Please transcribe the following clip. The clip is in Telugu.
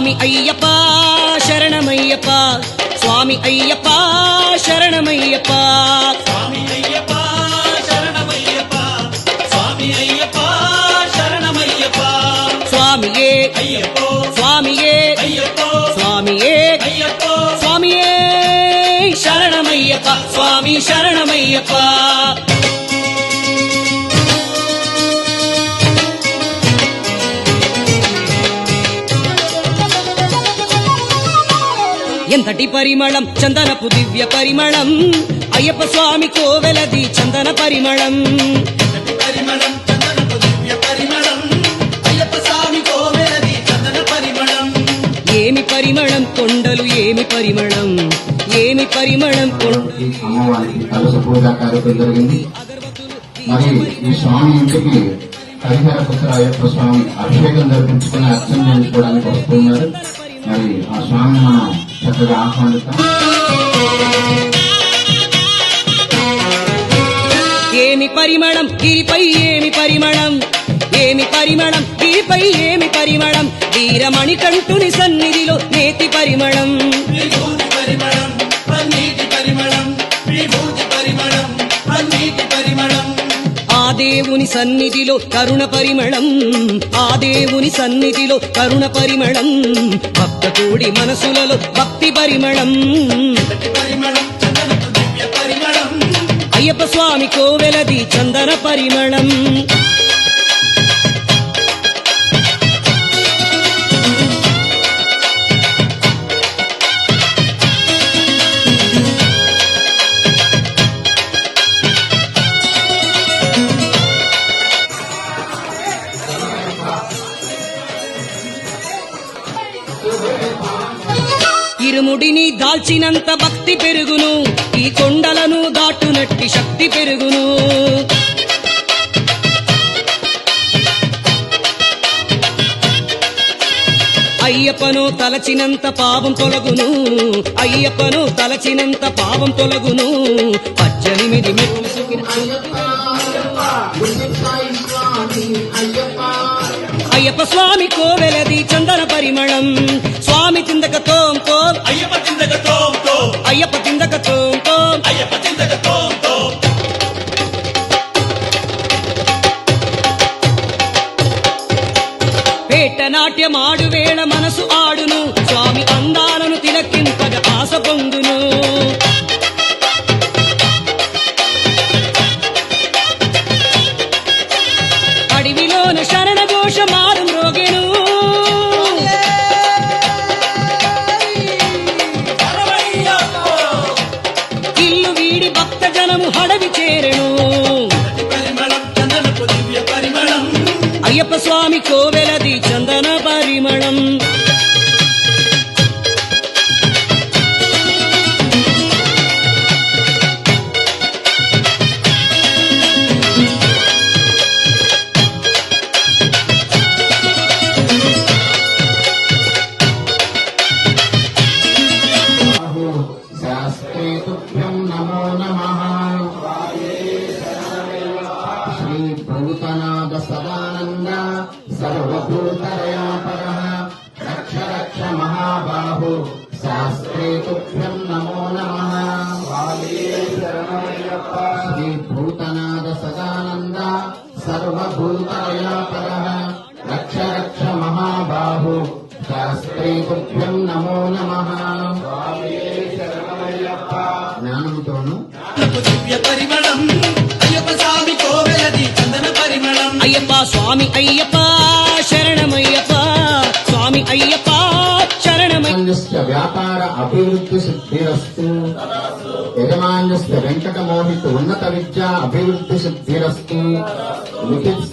స్వామి అయ్యప్ప శరణమయ్యప్ప స్వామి అయ్యప్ప శరణమయ్యప్ప స్వామి అయ్యప్ప శరణమయ్యప్ప స్వామి అయ్యప్ప శరణమయ్యప్ప స్వామియే అయ్యప్పో స్వామియే అయ్యప్పో స్వామియే అయ్యప్పో స్వామియే శరణమయ్యప్ప స్వామి శరణమయ్యప్ప ఎంతటి పరిమళం? చందనపు దివ్య పరిమళం. అయ్యప్ప స్వామి కోవెలది చందన పరిమళం. స్వామి ఏమి పరిమళం? కొండలు ఏమి పరిమళం? ఏమి పరిమళం? అమ్మవారికి కలస పూజ కార్యక్రమం జరిగింది. మరి ఈ స్వామి ఇంటికి హరిహర పుత్ర అయ్యప్ప స్వామి అభిషేకం జరిపించుకుని అర్చన చేయించుకోవడానికి వస్తున్నారు మరి ఆ స్వామిని మనం ఆహ్వానిస్తాం ఏమి పరిమళం? గిరిపై ఏమి పరిమళం? ఏమి పరిమళం? గిరిపై ఏమి పరిమళం? వీరమణి కంటుని సన్నిధిలో నేతి పరిమళం. దేవుని సన్నిధిలో కరుణ పరిమళం. ఆ దేవుని సన్నిధిలో కరుణ పరిమళం. భక్త కూడి మనసులలో భక్తి పరిమళం. అయ్యప్ప స్వామి కోవెలది చందన పరిమళం. నలుముడిని దాల్చినంత భక్తి పెరుగును. ఈ కొండలను దాటునట్టి శక్తి పెరుగును. అయ్యప్పను తలచినంత పాపం తొలగును. అయ్యప్పను తలచినంత పాపం తొలగును. పద్దెనిమిది అయ్యప్ప స్వామి కోవెలది నాట్యం ఆడువేళ మనసు అయ్యప్ప స్వామి కోవెలది చందన పరిమళం. శాస్త్రే తుభ్యం నమో నమః. సర్వభూతరయాపర రక్ష రక్ష మహాబాహు శాస్త్రే తుభ్యం నమో నమ శ్రీ భూతనాథ సదానంద సర్వభూతరయాపర రక్ష రక్ష మహాబాహు శాస్త్రే తుభ్యం నమో నమ జ్ఞానంతోను చందనపు దివ్య పరిమళం అయ్యప్ప స్వామి కోవెలది చందన పరిమళం అయ్యప్ప స్వామి అయ్యప్ప వ్యాపార అభివృద్ధి సిద్ధిరస్తు. యజమాన్యస్ వెంకటమోహిత ఉన్నత విద్యా అభివృద్ధి సిద్ధిరస్తు. లిఖిత్